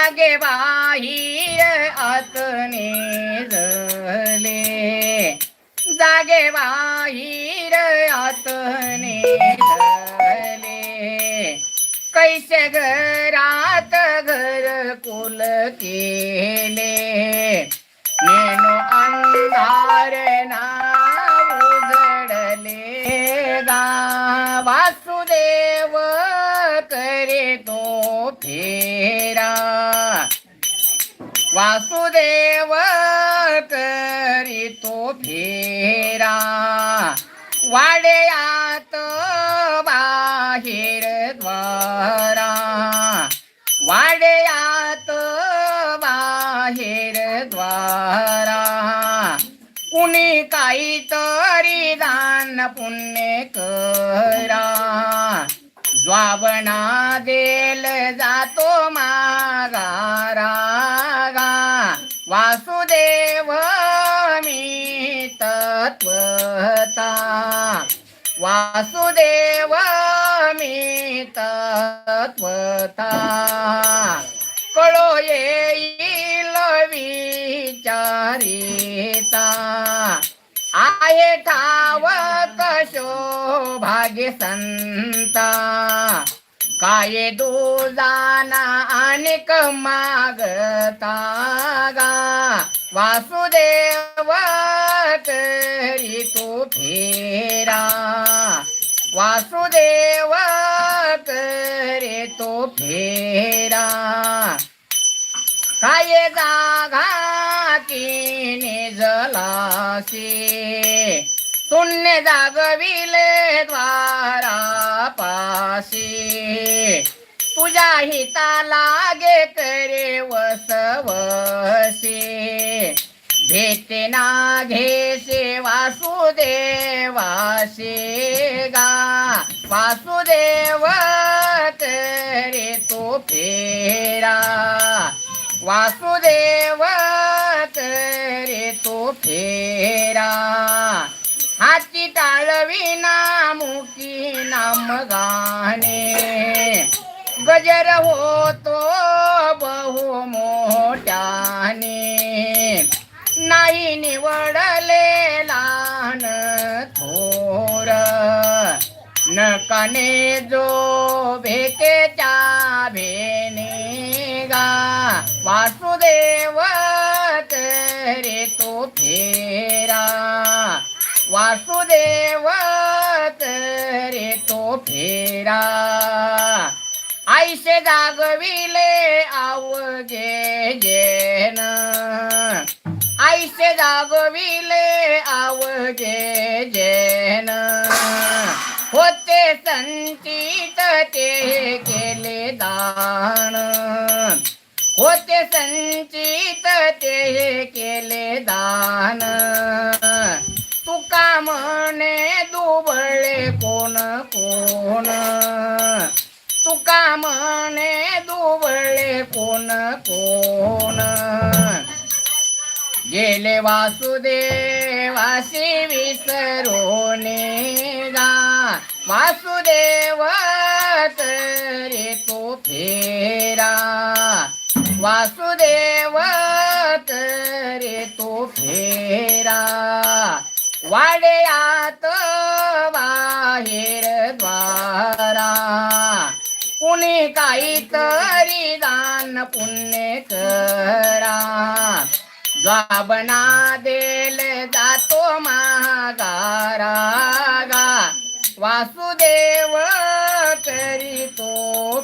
जागे बाहीर आतने जले जागे बाहीर आतने जले कैसे घरात घर कुल केले. नेनो अंधार ना उघडले. गा वासुदेव फेरा वासुदेव तरी तो फेरा. वाड्यात बाहेर द्वारा. वाड्यात बाहेर द्वारा. कुणी काहीतरी दान पुण्य करा. ज्वावना दे जातो मागारा रागा वासुदेव मी तत्वता. वासुदेव मी तत्वता. कळो येईल विचारिता. आहे ठाव कशो भाग्य संता. काय दुजाना आणि मागता गा वासुदेव करी तू फेरा. वासुदेव करे तो फेरा. काय जागा किने जलासे शून्य जागविले द्वारा पाशी तुझ्या हिता लागे करे वसवसी. भेटे ना घेसे वासुदेवासे गा. वासुदेव रे तो फेरा. वासुदेव रे तो फेरा. हाती टाळविना मुकी नाम गाणे गजर होतो बहु मोठ्याने. नाही निवडले लहान थोर. नकाने जो भेकेच्या भेने गा. वासुदेव रे तो फेरा. वासुदेव रे तो फेरा. आईसे जागविले आवगे जेन. आईसे जागविले आवगे जेन. होते संचित ते केले दान. होते संचित ते केले दान. म्हणे दुबळे कोण कोण? तुका म्हणे दुबळे कोण कोण? गेले वासुदेवासी विसरून गा वासुदेव तरी तो फेरा. वासुदेव तरी तो फेरा. वाड्यात बाहेर द्वारा. कुणी काहीतरी दान पुण्य करा. ज्वाबना देल जातो महागारागा. वासुदेव करी तो